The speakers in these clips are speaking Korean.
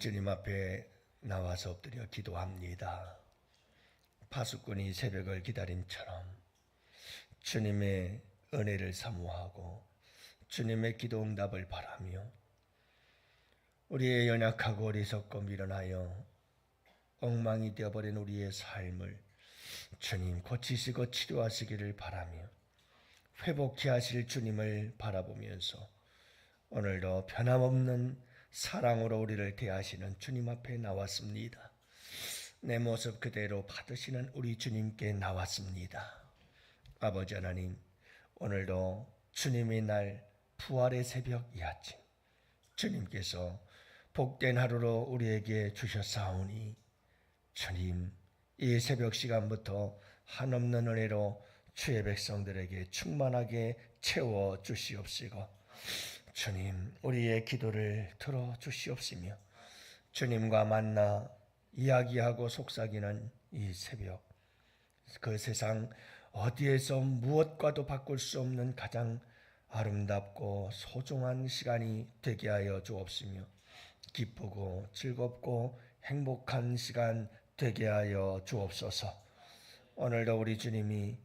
주님 앞에 나와서 엎드려 기도합니다. 파수꾼이 새벽을 기다림처럼 주님의 은혜를 사모하고 주님의 기도 응답을 바라며 우리의 연약하고 어리석고 미련하여 엉망이 되어버린 우리의 삶을 주님 고치시고 치료하시기를 바라며 회복케 하실 주님을 바라보면서 오늘도 변함없는 사랑으로 우리를 대하시는 주님 앞에 나왔습니다. 내 모습 그대로 받으시는 우리 주님께 나왔습니다. 아버지 하나님, 오늘도 주님의 날 부활의 새벽 이 아침 주님께서 복된 하루로 우리에게 주셨사오니 주님 이 새벽 시간부터 한없는 은혜로 주의 백성들에게 충만하게 채워 주시옵시고 주님 우리의 기도를 들어 주시옵시며 주님과 만나 이야기하고 속삭이는 이 새벽 그 세상 어디에서 무엇과도 바꿀 수 없는 가장 아름답고 소중한 시간이 되게 하여 주옵시며 기쁘고 즐겁고 행복한 시간 되게 하여 주옵소서. 오늘도 우리 주님이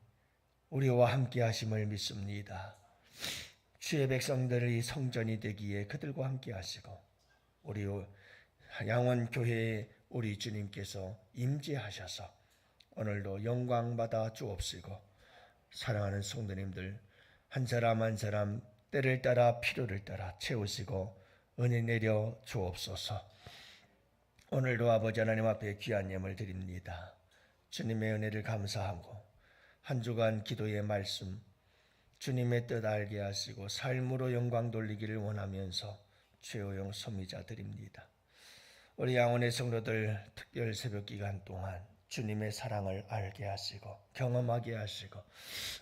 우리와 함께 하심을 믿습니다. 주의 백성들의 성전이 되기에 그들과 함께 하시고 우리 양원 교회에 우리 주님께서 임재하셔서 오늘도 영광 받아 주옵시고 사랑하는 성도님들 한 사람 한 사람 때를 따라 필요를 따라 채우시고 은혜 내려 주옵소서. 오늘도 아버지 하나님 앞에 귀한 예물 드립니다. 주님의 은혜를 감사하고 한 주간 기도의 말씀 주님의 뜻 알게 하시고 삶으로 영광 돌리기를 원하면서 최호영 소미자 드립니다. 우리 양원의 성도들 특별 새벽 기간 동안 주님의 사랑을 알게 하시고 경험하게 하시고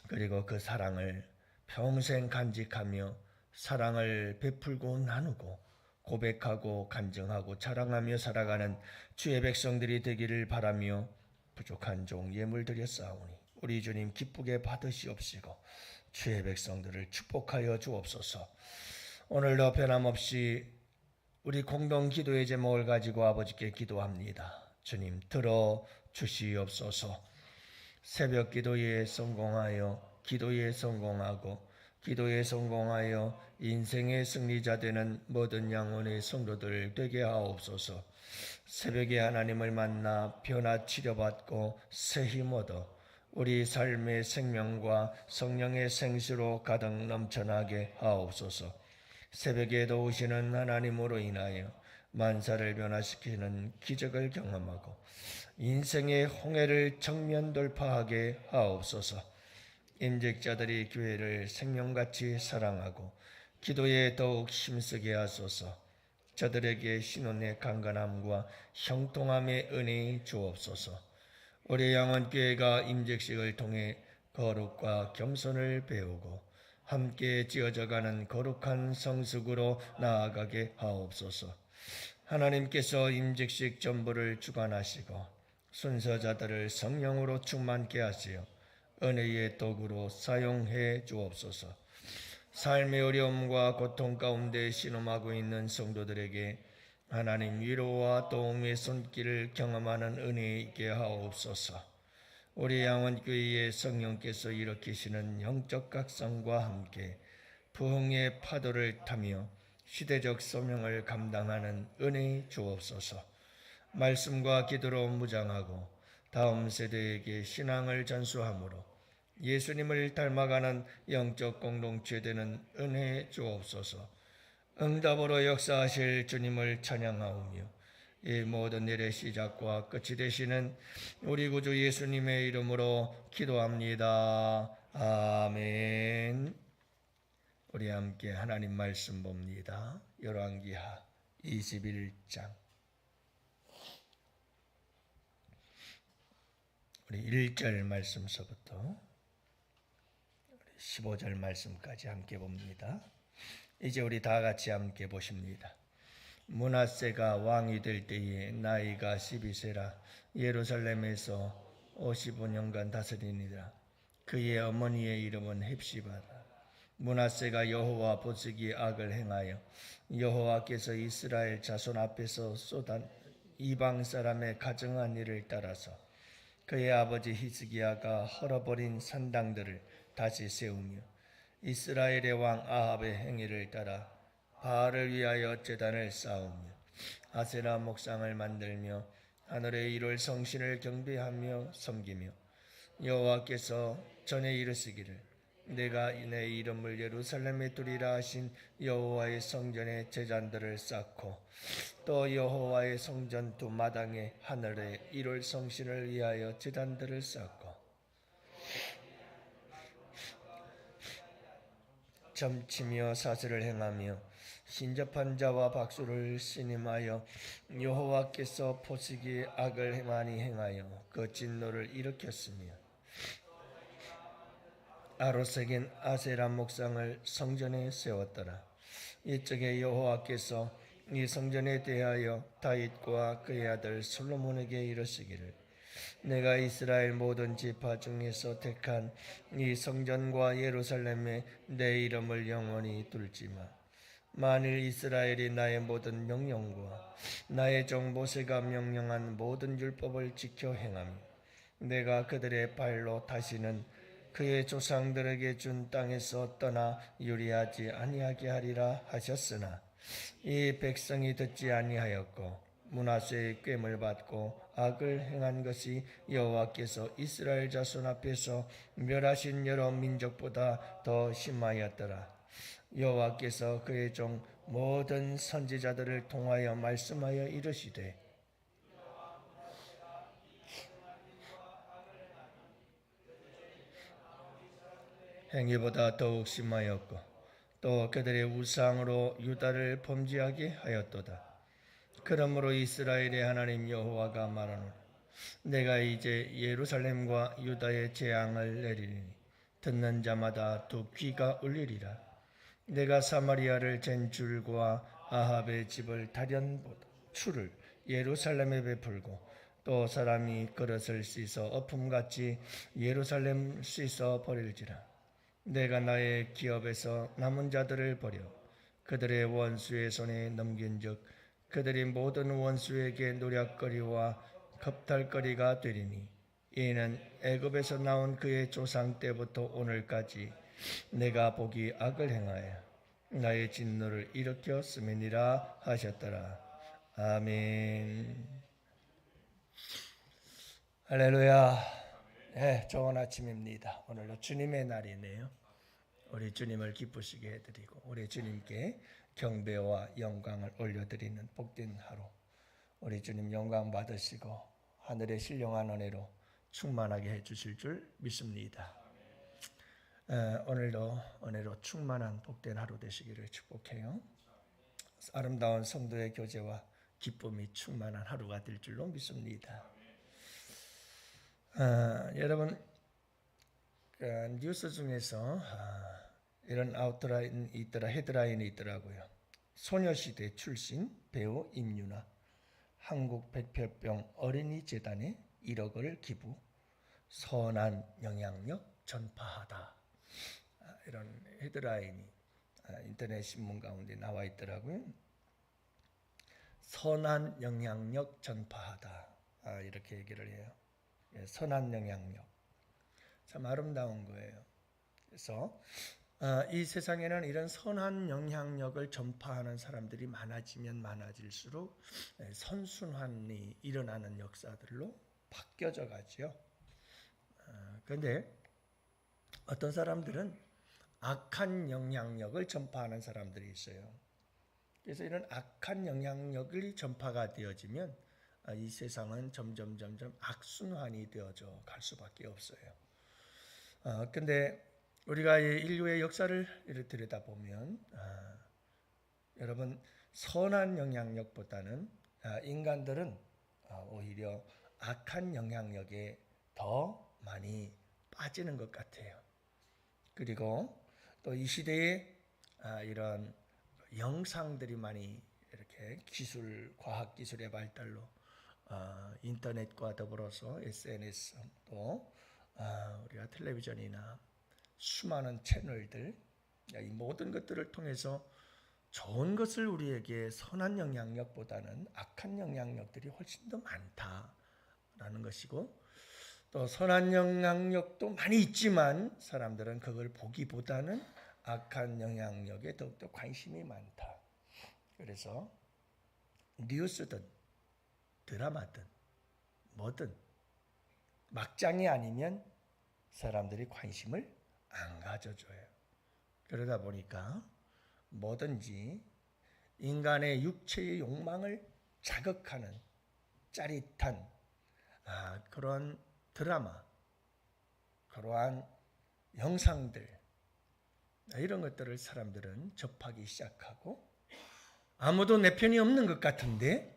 그리고 그 사랑을 평생 간직하며 사랑을 베풀고 나누고 고백하고 간증하고 자랑하며 살아가는 주의 백성들이 되기를 바라며 부족한 종 예물 드렸사오니 우리 주님 기쁘게 받으시옵시고 주의 백성들을 축복하여 주옵소서. 오늘도 변함없이 우리 공동 기도의 제목을 가지고 아버지께 기도합니다. 주님 들어 주시옵소서. 새벽 기도에 성공하여 기도에 성공하고 기도에 성공하여 인생의 승리자 되는 모든 양원의 성도들 되게 하옵소서. 새벽에 하나님을 만나 변화 치료받고 새 힘 얻어 우리 삶의 생명과 성령의 생수로 가득 넘쳐나게 하옵소서. 새벽에도 오시는 하나님으로 인하여 만사를 변화시키는 기적을 경험하고 인생의 홍해를 정면 돌파하게 하옵소서. 임직자들이 교회를 생명같이 사랑하고 기도에 더욱 힘쓰게 하소서. 저들에게 신혼의 강건함과 형통함의 은혜 주옵소서. 우리 양원교회가 임직식을 통해 거룩과 겸손을 배우고 함께 지어져가는 거룩한 성숙으로 나아가게 하옵소서. 하나님께서 임직식 전부를 주관하시고 순서자들을 성령으로 충만케 하시어 은혜의 도구로 사용해 주옵소서. 삶의 어려움과 고통 가운데 신음하고 있는 성도들에게 하나님 위로와 도움의 손길을 경험하는 은혜 있게 하옵소서. 우리 양원교회의 성령께서 일으키시는 영적 각성과 함께 부흥의 파도를 타며 시대적 소명을 감당하는 은혜 주옵소서. 말씀과 기도로 무장하고 다음 세대에게 신앙을 전수함으로 예수님을 닮아가는 영적 공동체 되는 은혜 주옵소서. 응답으로 역사하실 주님을 찬양하오며 이 모든 일의 시작과 끝이 되시는 우리 구주 예수님의 이름으로 기도합니다. 아멘. 우리 함께 하나님 말씀 봅니다. 열왕기하 21장 우리 1절 말씀서부터 15절 말씀까지 함께 봅니다. 이제 우리 다 같이 함께 보십니다. 문하세가 왕이 될 때에 나이가 12세라 예루살렘에서 55년간 다스리니라. 그의 어머니의 이름은 헵시바다. 문하세가 여호와 보시기에 악을 행하여 여호와께서 이스라엘 자손 앞에서 쏟아 이방 사람의 가정한 일을 따라서 그의 아버지 히스기야가 헐어버린 산당들을 다시 세우며 이스라엘의 왕 아합의 행위를 따라 바알을 위하여 제단을 쌓으며 아세라 목상을 만들며 하늘의 일월 성신을 경배하며 섬기며 여호와께서 전에 이르시기를 내가 내 이름을 예루살렘에 두리라 하신 여호와의 성전에 제잔들을 쌓고 또 여호와의 성전 두 마당에 하늘의 일월 성신을 위하여 제단들을 쌓고 점치며 사슬을 행하며 신접한 자와 박수를 신임하여 여호와께서 보시기에 악을 많이 행하여 그 진노를 일으켰으며 아로색인 아세라 목상을 성전에 세웠더라. 이쪽에 여호와께서 이 성전에 대하여 다윗과 그의 아들 솔로몬에게 이르시기를 내가 이스라엘 모든 지파 중에서 택한 이 성전과 예루살렘에 내 이름을 영원히 둘지마. 만일 이스라엘이 나의 모든 명령과 나의 종 모세가 명령한 모든 율법을 지켜 행하며 내가 그들의 발로 다시는 그의 조상들에게 준 땅에서 떠나 유리하지 아니하게 하리라 하셨으나 이 백성이 듣지 아니하였고 문하세의 꿰을 받고 악을 행한 것이 여호와께서 이스라엘 자손 앞에서 멸하신 여러 민족보다 더 심하였더라. 여호와께서 그의 종 모든 선지자들을 통하여 말씀하여 이르시되 행위보다 더욱 심하였고 또 그들의 우상으로 유다를 범죄하게 하였도다. 그러므로 이스라엘의 하나님 여호와가 말하노라. 내가 이제 예루살렘과 유다의 재앙을 내리니 듣는 자마다 두 귀가 울리리라. 내가 사마리아를 잰 줄과 아합의 집을 다련보다. 추를 예루살렘에 베풀고 또 사람이 그릇을 씻어 어품같이 예루살렘 씻어 버릴지라. 내가 나의 기업에서 남은 자들을 버려 그들의 원수의 손에 넘긴즉 그들이 모든 원수에게 노략거리와 겁탈거리가 되리니 이는 애굽에서 나온 그의 조상 때부터 오늘까지 내가 보기 악을 행하여 나의 진노를 일으켰음이니라 하셨더라. 아멘. 할렐루야. 네, 좋은 아침입니다. 오늘도 주님의 날이네요. 우리 주님을 기쁘시게 해드리고 우리 주님께 경배와 영광을 올려드리는 복된 하루. 우리 주님 영광 받으시고 하늘의 신령한 은혜로 충만하게 해주실 줄 믿습니다. 에, 오늘도 은혜로 충만한 복된 하루 되시기를 축복해요. 아름다운 성도의 교제와 기쁨이 충만한 하루가 될 줄로 믿습니다. 아, 여러분 그 뉴스 중에서 아, 이런 아웃라인이 있더라 헤드라인이 있더라고요. 소녀시대 출신 배우 임유나 한국 백혈병 어린이 재단에 1억을 기부 선한 영향력 전파하다 아, 이런 헤드라인이 아, 인터넷 신문 가운데 나와 있더라고요. 선한 영향력 전파하다 아, 이렇게 얘기를 해요. 예, 선한 영향력 참 아름다운 거예요. 그래서 어, 이 세상에는 이런 선한 영향력을 전파하는 사람들이 많아지면 많아질수록 예, 선순환이 일어나는 역사들로 바뀌어져 가죠. 그런데 어떤 사람들은 악한 영향력을 전파하는 사람들이 있어요. 그래서 이런 악한 영향력이 전파가 되어지면 아, 이 세상은 점점 점점 악순환이 되어져 갈 수밖에 없어요. 아, 근데 우리가 이 인류의 역사를 들여다보면 아, 여러분 선한 영향력보다는 아, 인간들은 아, 오히려 악한 영향력에 더 많이 빠지는 것 같아요. 그리고 또 이 시대에 아, 이런 영상들이 많이 이렇게 기술, 과학 기술의 발달로 어, 인터넷과 더불어서 SNS 또 어, 우리가 텔레비전이나 수많은 채널들 이 모든 것들을 통해서 좋은 것을 우리에게 선한 영향력보다는 악한 영향력들이 훨씬 더 많다라는 것이고 또 선한 영향력도 많이 있지만 사람들은 그걸 보기보다는 악한 영향력에 더욱더 관심이 많다. 그래서 뉴스든 드라마든 뭐든 막장이 아니면 사람들이 관심을 안 가져줘요. 그러다 보니까 뭐든지 인간의 육체의 욕망을 자극하는 짜릿한 아, 그런 드라마, 그러한 영상들 이런 것들을 사람들은 접하기 시작하고 아무도 내 편이 없는 것 같은데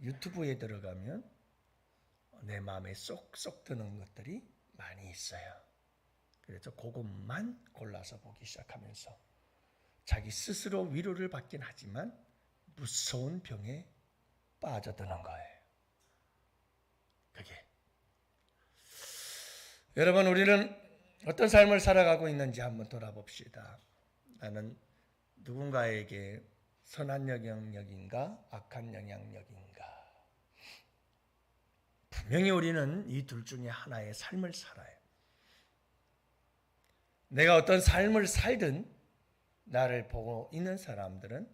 유튜브에 들어가면 내 마음에 쏙쏙 드는 것들이 많이 있어요. 그래서 그것만 골라서 보기 시작하면서 자기 스스로 위로를 받긴 하지만 무서운 병에 빠져드는 거예요. 그게. 여러분, 우리는 어떤 삶을 살아가고 있는지 한번 돌아봅시다. 나는 누군가에게 선한 영향력인가, 악한 영향력인가. 분명히 우리는 이 둘 중에 하나의 삶을 살아요. 내가 어떤 삶을 살든 나를 보고 있는 사람들은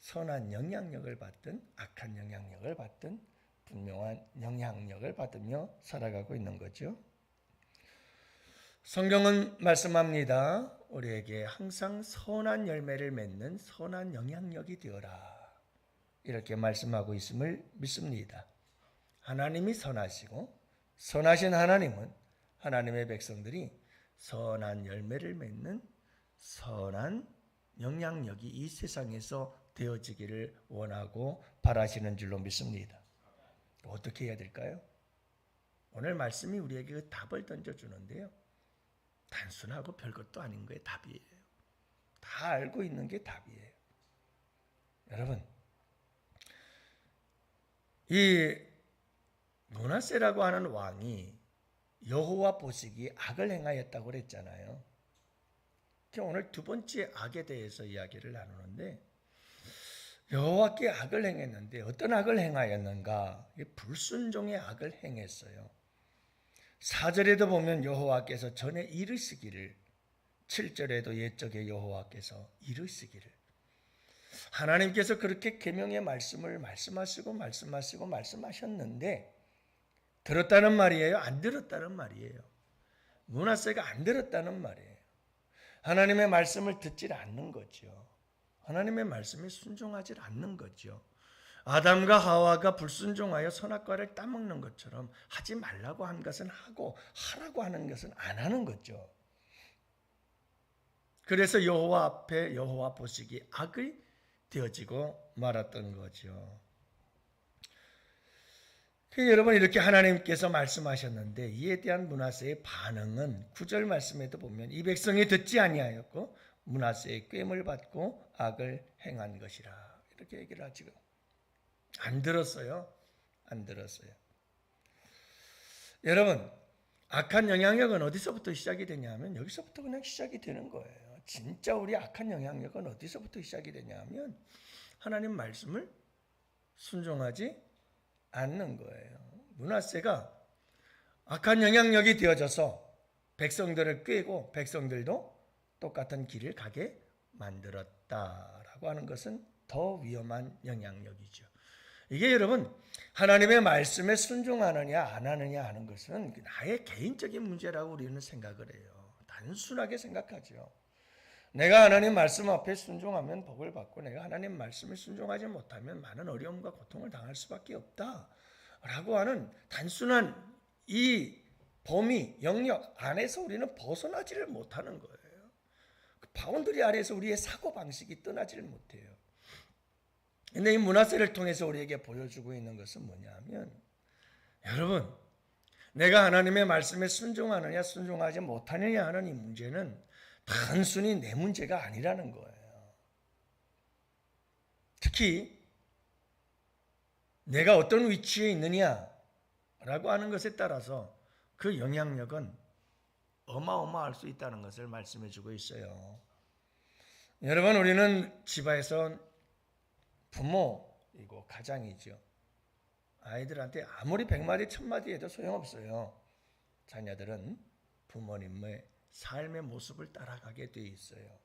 선한 영향력을 받든 악한 영향력을 받든 분명한 영향력을 받으며 살아가고 있는 거죠. 성경은 말씀합니다. 우리에게 항상 선한 열매를 맺는 선한 영향력이 되어라. 이렇게 말씀하고 있음을 믿습니다. 하나님이 선하시고 선하신 하나님은 하나님의 백성들이 선한 열매를 맺는 선한 영향력이 이 세상에서 되어지기를 원하고 바라시는 줄로 믿습니다. 어떻게 해야 될까요? 오늘 말씀이 우리에게 그 답을 던져주는데요. 단순하고 별것도 아닌 거에 답이에요. 다 알고 있는 게 답이에요. 여러분, 이 문하세라고 하는 왕이 여호와 보시기 악을 행하였다고 그랬잖아요. 오늘 두 번째 악에 대해서 이야기를 나누는데 여호와께 악을 행했는데 어떤 악을 행하였는가? 불순종의 악을 행했어요. 4절에도 보면 여호와께서 전에 이르시기를 7절에도 옛적에 여호와께서 이르시기를 하나님께서 그렇게 계명의 말씀을 말씀하시고 말씀하시고 말씀하셨는데 들었다는 말이에요? 안 들었다는 말이에요? 문하세가 안 들었다는 말이에요. 하나님의 말씀을 듣질 않는 거죠. 하나님의 말씀에 순종하지 않는 거죠. 아담과 하와가 불순종하여 선악과를 따먹는 것처럼 하지 말라고 한 것은 하고 하라고 하는 것은 안 하는 거죠. 그래서 여호와 앞에 여호와 보시기 악이 되어지고 말았던 거죠. 그 여러분 이렇게 하나님께서 말씀하셨는데 이에 대한 문하세의 반응은 구절 말씀에도 보면 이 백성이 듣지 아니하였고 문하세의 꿰을 받고 악을 행한 것이라 이렇게 얘기를 하지요. 안 들었어요. 안 들었어요. 여러분 악한 영향력은 어디서부터 시작이 되냐면 여기서부터 그냥 시작이 되는 거예요. 진짜 우리 악한 영향력은 어디서부터 시작이 되냐면 하나님 말씀을 순종하지 않는 거예요. 문하세가 악한 영향력이 되어져서 백성들을 꿰고 백성들도 똑같은 길을 가게 만들었다라고 하는 것은 더 위험한 영향력이죠. 이게 여러분 하나님의 말씀에 순종하느냐 안 하느냐 하는 것은 나의 개인적인 문제라고 우리는 생각을 해요. 단순하게 생각하죠. 내가 하나님 말씀 앞에 순종하면 복을 받고 내가 하나님 말씀에 순종하지 못하면 많은 어려움과 고통을 당할 수밖에 없다 라고 하는 단순한 이 범위 영역 안에서 우리는 벗어나지를 못하는 거예요. 그 바운드리 아래에서 우리의 사고 방식이 떠나지를 못해요. 근데 이 문화세를 통해서 우리에게 보여주고 있는 것은 뭐냐면 여러분 내가 하나님의 말씀에 순종하느냐 순종하지 못하느냐 하는 이 문제는 단순히 내 문제가 아니라는 거예요. 특히 내가 어떤 위치에 있느냐라고 하는 것에 따라서 그 영향력은 어마어마할 수 있다는 것을 말씀해 주고 있어요. 여러분 우리는 집안에서 부모이고 가장이죠. 아이들한테 아무리 백마디 천마디 해도 소용없어요. 자녀들은 부모님의 삶의 모습을 따라가게 돼 있어요.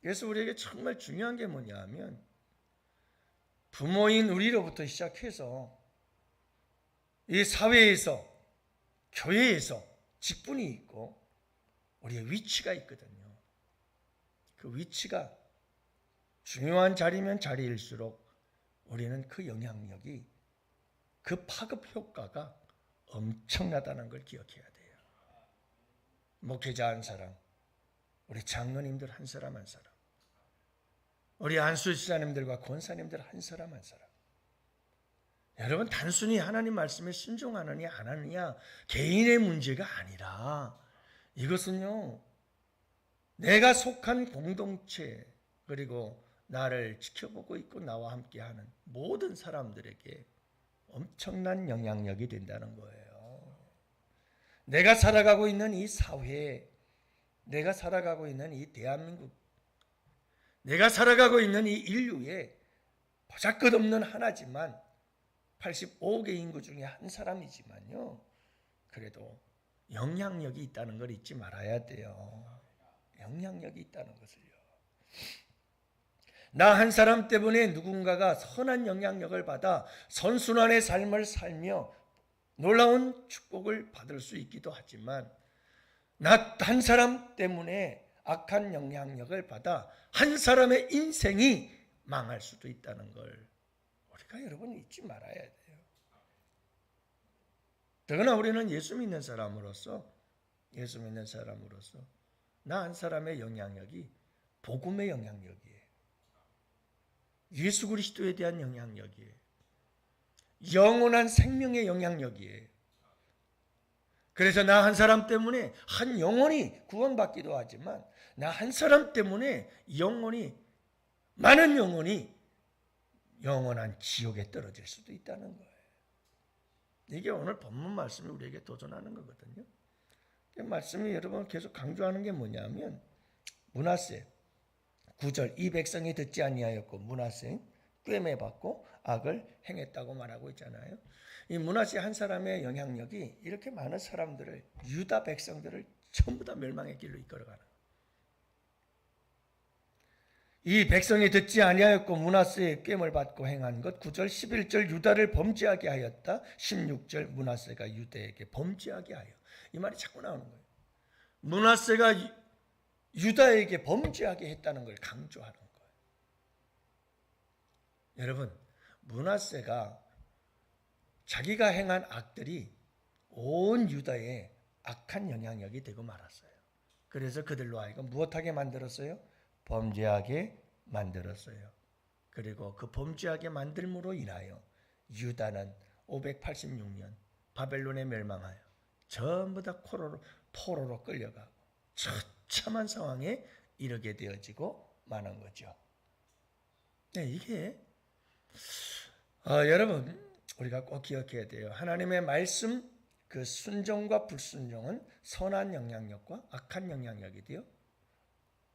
그래서 우리에게 정말 중요한 게 뭐냐 하면 부모인 우리로부터 시작해서 이 사회에서 교회에서 직분이 있고 우리의 위치가 있거든요. 그 위치가 중요한 자리면 자리일수록 우리는 그 영향력이 그 파급 효과가 엄청나다는 걸 기억해야 돼요. 목회자 한 사람, 우리 장로님들 한 사람 한 사람, 우리 안수지사님들과 권사님들 한 사람 한 사람. 여러분 단순히 하나님 말씀에 순종하느냐 안 하느냐 개인의 문제가 아니라 이것은요 내가 속한 공동체 그리고 나를 지켜보고 있고 나와 함께하는 모든 사람들에게 엄청난 영향력이 된다는 거예요. 내가 살아가고 있는 이 사회, 내가 살아가고 있는 이 대한민국, 내가 살아가고 있는 이 인류의 보잘것없는 하나지만 85개 인구 중에 한 사람이지만요. 그래도 영향력이 있다는 걸 잊지 말아야 돼요. 영향력이 있다는 것을요. 나 한 사람 때문에 누군가가 선한 영향력을 받아 선순환의 삶을 살며 놀라운 축복을 받을 수 있기도 하지만 나 한 사람 때문에 악한 영향력을 받아 한 사람의 인생이 망할 수도 있다는 걸 우리가 여러분 잊지 말아야 돼요. 더구나 우리는 예수 믿는 사람으로서 예수 믿는 사람으로서 나 한 사람의 영향력이 복음의 영향력이에요. 예수 그리스도에 대한 영향력이에요. 영원한 생명의 영향력이에요. 그래서 나 한 사람 때문에 한 영혼이 구원받기도 하지만 나 한 사람 때문에 영혼이 많은 영혼이 영원한 지옥에 떨어질 수도 있다는 거예요. 이게 오늘 본문 말씀이 우리에게 도전하는 거거든요. 이 말씀이 여러분 계속 강조하는 게 뭐냐면 문하세 9절 이 백성이 듣지 아니하였고 문하세 꿰매 받고 악을 행했다고 말하고 있잖아요. 이 문하세 한 사람의 영향력이 이렇게 많은 사람들을 유다 백성들을 전부 다 멸망의 길로 이끌어가는. 이 백성이 듣지 아니하였고 문하세의 꿰을 받고 행한 것 9절 11절 유다를 범죄하게 하였다 16절 문하세가 유대에게 범죄하게 하여 이 말이 자꾸 나오는 거예요 문하세가 유다에게 범죄하게 했다는 걸 강조하는 거예요 여러분 문하세가 자기가 행한 악들이 온 유다에 악한 영향력이 되고 말았어요 그래서 그들로 하여금 무엇하게 만들었어요? 범죄하게 만들었어요. 그리고 그 범죄하게 만들므로 인하여 유다는 586년 바벨론에 멸망하여 전부 다 포로로, 포로로 끌려가고 처참한 상황에 이르게 되어지고 마는 거죠. 네, 이게 어, 여러분 우리가 꼭 기억해야 돼요. 하나님의 말씀 그 순종과 불순종은 선한 영향력과 악한 영향력이 되어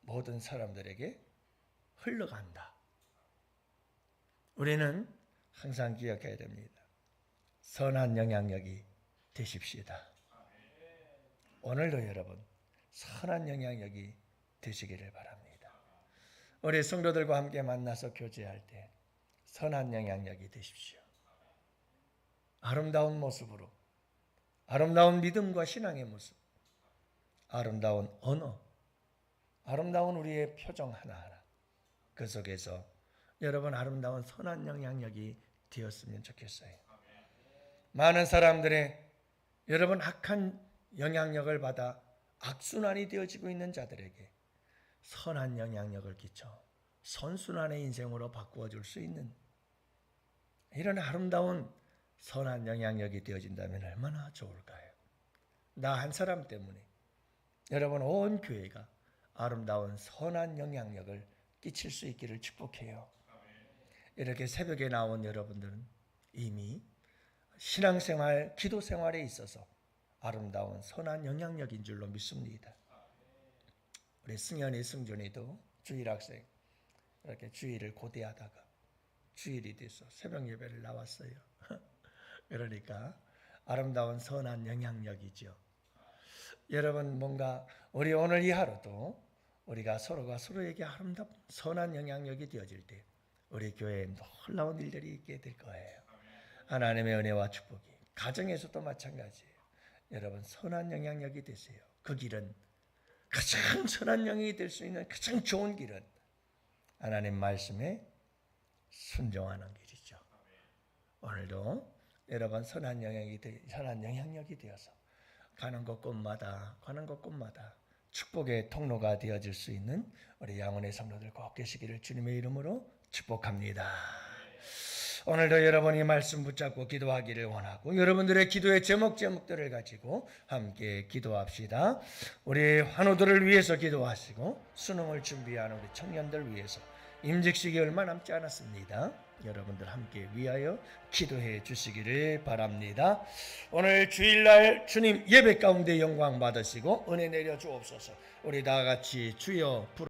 모든 사람들에게 흘러간다. 우리는 항상 기억해야 됩니다. 선한 영향력이 되십시다. 오늘도 여러분 선한 영향력이 되시기를 바랍니다. 우리 성도들과 함께 만나서 교제할 때 선한 영향력이 되십시오. 아름다운 모습으로 아름다운 믿음과 신앙의 모습 아름다운 언어 아름다운 우리의 표정 하나하나 그 속에서 여러분 아름다운 선한 영향력이 되었으면 좋겠어요. 많은 사람들의 여러분 악한 영향력을 받아 악순환이 되어지고 있는 자들에게 선한 영향력을 끼쳐 선순환의 인생으로 바꾸어 줄 수 있는 이런 아름다운 선한 영향력이 되어진다면 얼마나 좋을까요? 나 한 사람 때문에 여러분 온 교회가 아름다운 선한 영향력을 끼칠 수 있기를 축복해요. 이렇게 새벽에 나온 여러분들은 이미 신앙생활, 기도생활에 있어서 아름다운 선한 영향력인 줄로 믿습니다. 우리 승현이 승준이도 주일 학생 이렇게 주일을 고대하다가 주일이 돼서 새벽 예배를 나왔어요. 그러니까 아름다운 선한 영향력이죠. 여러분 뭔가 우리 오늘 이 하루도 우리가 서로가 서로에게 아름답은 선한 영향력이 되어질 때 우리 교회에 놀라운 일들이 있게 될 거예요. 하나님의 은혜와 축복이 가정에서도 마찬가지예요. 여러분 선한 영향력이 되세요. 그 길은 가장 선한 영향이 될 수 있는 가장 좋은 길은 하나님 말씀에 순종하는 길이죠. 오늘도 여러분 선한 영향이 되, 선한 영향력이 되어서 가는 곳곳마다 가는 곳곳마다 축복의 통로가 되어질 수 있는 우리 양원의 성도들 꼭 계시기를 주님의 이름으로 축복합니다. 오늘도 여러분이 말씀 붙잡고 기도하기를 원하고 여러분들의 기도의 제목 제목들을 가지고 함께 기도합시다. 우리 환우들을 위해서 기도하시고 수능을 준비하는 우리 청년들 위해서 임직식이 얼마 남지 않았습니다. 여러분들 함께 위하여 기도해 주시기를 바랍니다. 오늘 주일날 주님 예배 가운데 영광 받으시고 은혜 내려 주옵소서. 우리 다 같이 주여 부르